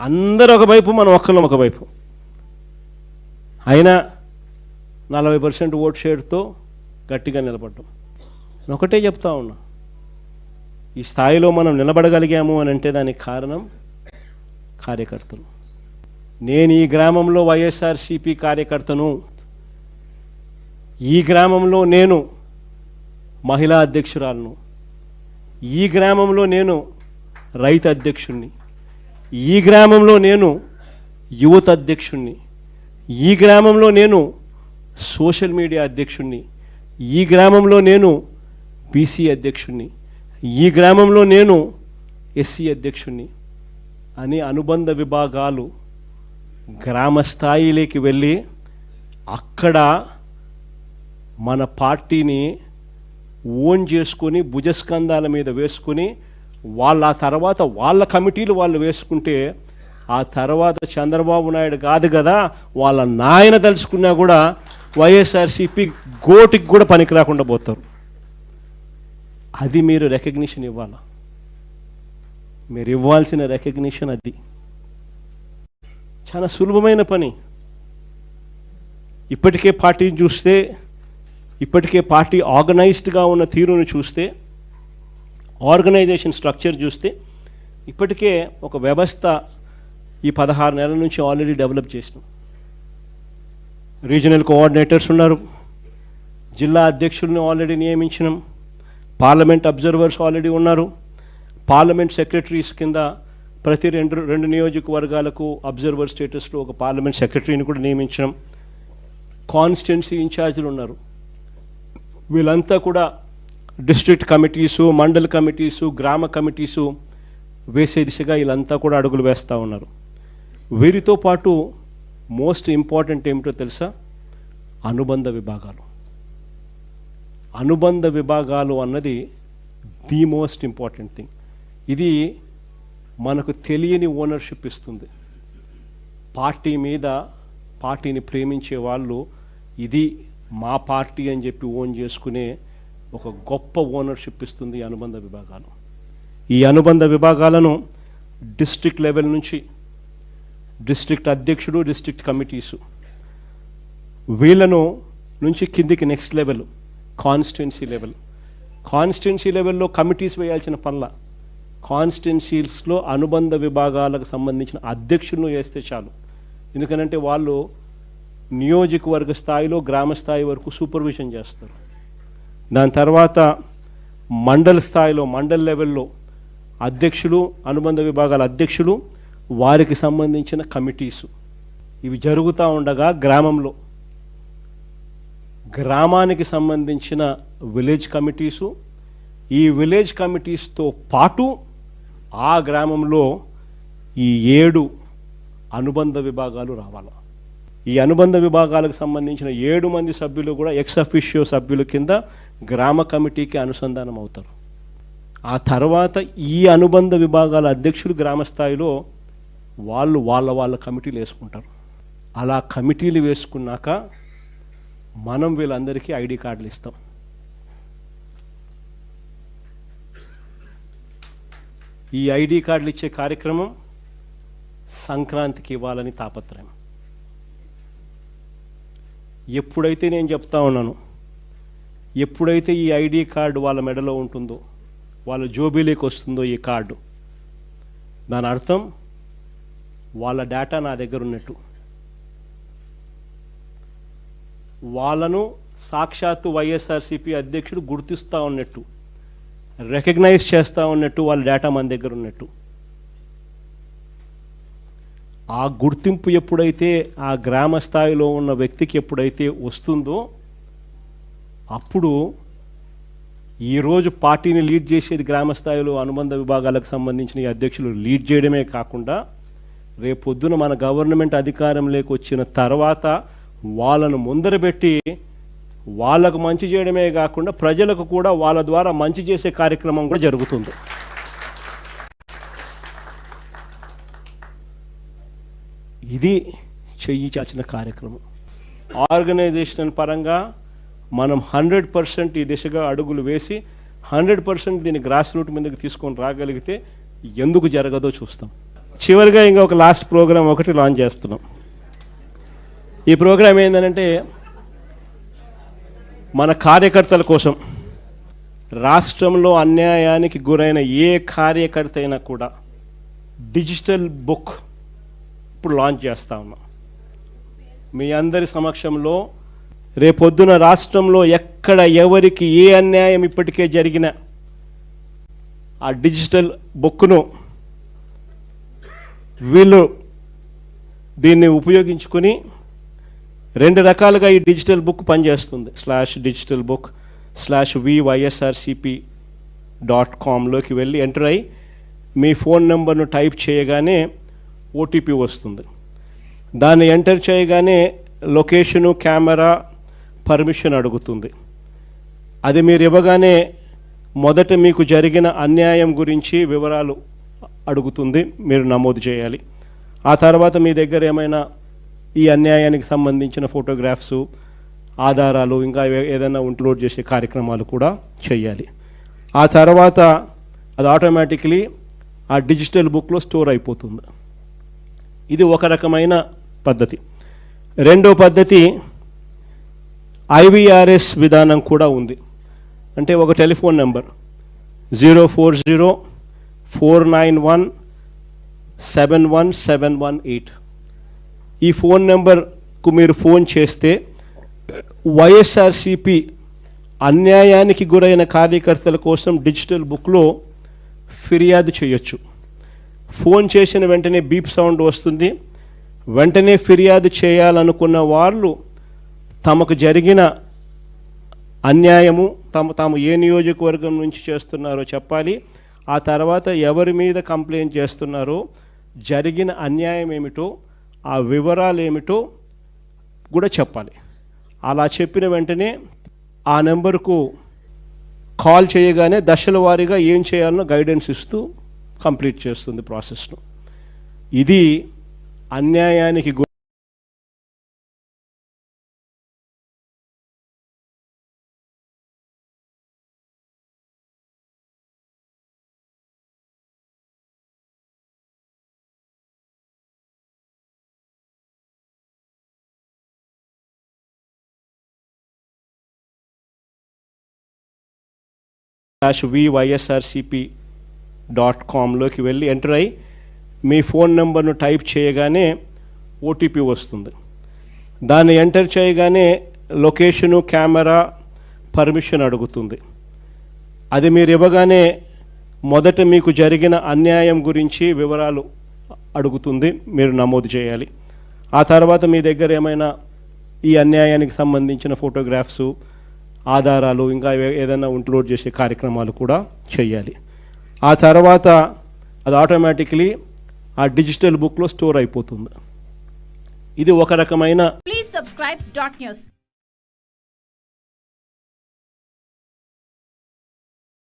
అందరు ఒకవైపు మనం ఒక్కళ్ళం ఒకవైపు అయినా నలభై పర్సెంట్ ఓట్ షేర్తో గట్టిగా నిలబడ్డాం. నేను ఒకటే చెప్తా ఉన్నా. ఈ స్థాయిలో మనం నిలబడగలిగాము అని అంటే దానికి కారణం కార్యకర్తలు. నేను ఈ గ్రామంలో వైఎస్ఆర్సిపి కార్యకర్తను. ఈ గ్రామంలో నేను మహిళా అధ్యక్షురాలను. ఈ గ్రామంలో నేను రైతు అధ్యక్షుణ్ణి. ఈ గ్రామంలో నేను యువత అధ్యక్షుణ్ణి. ఈ గ్రామంలో నేను సోషల్ మీడియా అధ్యక్షుణ్ణి. ఈ గ్రామంలో నేను బీసీ అధ్యక్షుణ్ణి. ఈ గ్రామంలో నేను ఎస్సీ అధ్యక్షుణ్ణి అని అనుబంధ విభాగాలు గ్రామ స్థాయిలోకి వెళ్ళి అక్కడ మన పార్టీని ఓన్ చేసుకొని భుజస్కంధాల మీద వేసుకొని వాళ్ళ ఆ తర్వాత వాళ్ళ కమిటీలు వాళ్ళు వేసుకుంటే ఆ తర్వాత చంద్రబాబు నాయుడు కాదు కదా వాళ్ళ నాయన తలుచుకున్నా కూడా వైఎస్ఆర్సీపీ గోటికి కూడా పనికి రాకుండా పోతారు. అది మీరు రికగ్నిషన్ ఇవ్వాలా? మీరు ఇవ్వాల్సిన రికగ్నిషన్ అది. చాలా సులభమైన పని. ఇప్పటికే పార్టీని చూస్తే ఇప్పటికే పార్టీ ఆర్గనైజ్డ్గా ఉన్న తీరును చూస్తే ఆర్గనైజేషన్ స్ట్రక్చర్ చూస్తే ఇప్పటికే ఒక వ్యవస్థ ఈ పదహారు నెలల నుంచి ఆల్రెడీ డెవలప్ చేసినాం రీజనల్ కోఆర్డినేటర్స్ ఉన్నారు. జిల్లా అధ్యక్షుల్ని ఆల్రెడీ నియమించినాం. పార్లమెంట్ అబ్జర్వర్స్ ఆల్రెడీ ఉన్నారు. పార్లమెంట్ సెక్రటరీస్ కింద ప్రతి రెండు రెండు నియోజకవర్గాలకు అబ్జర్వర్ స్టేటస్లో ఒక పార్లమెంట్ సెక్రటరీని కూడా నియమించడం కాన్స్టిట్యున్సీ ఇన్ఛార్జీలు ఉన్నారు. వీళ్ళంతా కూడా డిస్ట్రిక్ట్ కమిటీసు మండల్ కమిటీసు గ్రామ కమిటీసు వేసే దిశగా వీళ్ళంతా కూడా అడుగులు వేస్తూ ఉన్నారు. వీరితో పాటు మోస్ట్ ఇంపార్టెంట్ ఏమిటో తెలుసా? అనుబంధ విభాగాలు. అనుబంధ విభాగాలు అన్నది ది మోస్ట్ ఇంపార్టెంట్ థింగ్. ఇది మనకు తెలియని ఓనర్షిప్ ఇస్తుంది. పార్టీ మీద పార్టీని ప్రేమించే వాళ్ళు ఇది మా పార్టీ అని చెప్పి ఓన్ చేసుకునే ఒక గొప్ప ఓనర్షిప్ ఇస్తుంది అనుబంధ విభాగాలు. ఈ అనుబంధ విభాగాలను డిస్ట్రిక్ట్ లెవెల్ నుంచి డిస్ట్రిక్ట్ అధ్యక్షుడు డిస్ట్రిక్ట్ కమిటీసు వీళ్ళను నుంచి కిందికి next level constituency level constituency లెవెల్లో కమిటీస్ వేయాల్సిన పనుల కాన్స్టిట్యున్సీస్లో అనుబంధ విభాగాలకు సంబంధించిన అధ్యక్షులను వేస్తే చాలు. ఎందుకనంటే వాళ్ళు నియోజకవర్గ స్థాయిలో గ్రామ స్థాయి వరకు సూపర్విజన్ చేస్తారు. దాని తర్వాత మండల స్థాయిలో మండల్ లెవెల్లో అధ్యక్షులు అనుబంధ విభాగాల అధ్యక్షులు వారికి సంబంధించిన కమిటీసు. ఇవి జరుగుతూ ఉండగా గ్రామంలో గ్రామానికి సంబంధించిన విలేజ్ కమిటీసు. ఈ విలేజ్ కమిటీస్తో పాటు ఆ గ్రామంలో ఈ ఏడు అనుబంధ విభాగాలు రావాలి. ఈ అనుబంధ విభాగాలకు సంబంధించిన ఏడు మంది సభ్యులు కూడా ఎక్స్ అఫిషియో సభ్యుల కింద గ్రామ కమిటీకి అనుసంధానం అవుతారు. ఆ తర్వాత ఈ అనుబంధ విభాగాల అధ్యక్షులు గ్రామ స్థాయిలో వాళ్ళు వాళ్ళ వాళ్ళ కమిటీలు వేసుకుంటారు. అలా కమిటీలు వేసుకున్నాక మనం వీళ్ళందరికీ ఐడి కార్డులు ఇస్తాం. ఈ ఐడి కార్డులు ఇచ్చే కార్యక్రమం సంక్రాంతికి ఇవ్వాలని తాపత్రయం. ఎప్పుడైతే నేను చెప్తా ఉన్నాను ఎప్పుడైతే ఈ ఐడి కార్డు వాళ్ళ మెడలో ఉంటుందో వాళ్ళ జోబీలోకి వస్తుందో ఈ కార్డు దాని అర్థం వాళ్ళ డేటా నా దగ్గర ఉన్నట్టు. వాళ్ళను సాక్షాత్తు వైఎస్ఆర్సీపీ అధ్యక్షుడు గుర్తిస్తూ ఉన్నట్టు రికగ్నైజ్ చేస్తూ ఉన్నట్టు వాళ్ళ డేటా మన దగ్గర ఉన్నట్టు. ఆ గుర్తింపు ఎప్పుడైతే ఆ గ్రామ స్థాయిలో ఉన్న వ్యక్తికి ఎప్పుడైతే వస్తుందో అప్పుడు ఈరోజు పార్టీని లీడ్ చేసేది గ్రామ స్థాయిలో అనుబంధ విభాగాలకు సంబంధించిన ఈ అధ్యక్షులు లీడ్ చేయడమే కాకుండా రేపొద్దున మన గవర్నమెంట్ అధికారంలోకి వచ్చిన తర్వాత వాళ్ళను ముందరబెట్టి వాళ్ళకు మంచి చేయడమే కాకుండా ప్రజలకు కూడా వాళ్ళ ద్వారా మంచి చేసే కార్యక్రమం కూడా జరుగుతుంది. ఇది చెయ్యి చాచిన కార్యక్రమం. ఆర్గనైజేషన్ పరంగా మనం హండ్రెడ్ పర్సెంట్ ఈ దిశగా అడుగులు వేసి హండ్రెడ్ పర్సెంట్ దీన్ని గ్రాస్ రూట్ మీదకి తీసుకొని రాగలిగితే ఎందుకు జరగదో చూస్తాం. చివరిగా ఇంకా ఒక లాస్ట్ ప్రోగ్రామ్ ఒకటి లాంచ్ చేస్తున్నాం. ఈ ప్రోగ్రామ్ ఏంటంటే మన కార్యకర్తల కోసం రాష్ట్రంలో అన్యాయానికి గురైన ఏ కార్యకర్త అయినా కూడా డిజిటల్ బుక్ ఇప్పుడు లాంచ్ చేస్తా ఉన్నాం. మీ అందరి సమక్షంలో రేపొద్దున రాష్ట్రంలో ఎక్కడ ఎవరికి ఏ అన్యాయం ఇప్పటికే జరిగిన ఆ డిజిటల్ బుక్ను వీళ్ళు దీన్ని ఉపయోగించుకుని రెండు రకాలుగా ఈ డిజిటల్ బుక్ పనిచేస్తుంది. Slash digital book slash YSRCP dot కామ్లోకి వెళ్ళి ఎంటర్ అయ్యి మీ ఫోన్ నెంబర్ను టైప్ చేయగానే ఓటీపీ వస్తుంది. దాన్ని ఎంటర్ చేయగానే లొకేషను కెమెరా పర్మిషన్ అడుగుతుంది. అది మీరు ఇవ్వగానే మొదట మీకు జరిగిన అన్యాయం గురించి వివరాలు అడుగుతుంది. మీరు నమోదు చేయాలి. ఆ తర్వాత మీ దగ్గర ఏమైనా ఈ అన్యాయానికి సంబంధించిన ఫోటోగ్రాఫ్స్ ఆధారాలు ఇంకా ఏదైనా ఇంక్లూడ్ చేసే కార్యక్రమాలు కూడా చేయాలి. ఆ తర్వాత అది ఆటోమేటిక్లీ ఆ డిజిటల్ బుక్లో స్టోర్ అయిపోతుంది. ఇది ఒక రకమైన పద్ధతి. రెండో పద్ధతి ఐవీఆర్ఎస్ విధానం కూడా ఉంది. అంటే ఒక telephone number. Zero four zero four nine one seven one seven one eight. ఈ ఫోన్ నెంబర్కు మీరు ఫోన్ చేస్తే వైఎస్ఆర్సిపి అన్యాయానికి గురైన కార్యకర్తల కోసం డిజిటల్ బుక్లో ఫిర్యాదు చేయొచ్చు. ఫోన్ చేసిన వెంటనే బీప్ సౌండ్ వస్తుంది. వెంటనే ఫిర్యాదు చేయాలనుకున్న వాళ్ళు తమకు జరిగిన అన్యాయము తమ తాము ఏ నియోజకవర్గం నుంచి చేస్తున్నారో చెప్పాలి. ఆ తర్వాత ఎవరి మీద కంప్లైంట్ చేస్తున్నారో జరిగిన అన్యాయం ఏమిటో ఆ వివరాలు ఏమిటో కూడా చెప్పాలి. అలా చెప్పిన వెంటనే ఆ నెంబర్కు కాల్ చేయగానే దశల వారీగా ఏం చేయాలనో గైడెన్స్ ఇస్తూ కంప్లీట్ చేస్తుంది ప్రాసెస్ను. ఇది అన్యాయానికి స్లాష్ వివైఎస్ఆర్సిపి డాట్ కామ్లోకి వెళ్ళి ఎంటర్ అయ్యి మీ ఫోన్ నెంబర్ను టైప్ చేయగానే ఓటీపీ వస్తుంది. దాన్ని ఎంటర్ చేయగానే లొకేషను కెమెరా పర్మిషన్ అడుగుతుంది. అది మీరు ఇవ్వగానే మొదట మీకు జరిగిన అన్యాయం గురించి వివరాలు అడుగుతుంది. మీరు నమోదు చేయాలి. ఆ తర్వాత మీ దగ్గర ఏమైనా ఈ అన్యాయానికి సంబంధించిన ఫోటోగ్రాఫ్సు ఆధారాలు ఇంకా ఏదైనా ఇంక్లూడ్ చేసే కార్యక్రమాలు కూడా చేయాలి. ఆ తర్వాత అది ఆటోమేటిక్లీ ఆ డిజిటల్ బుక్లో స్టోర్ అయిపోతుంది. ఇది ఒక రకమైన ప్లీజ్ సబ్స్క్రైబ్ డాట్ న్యూస్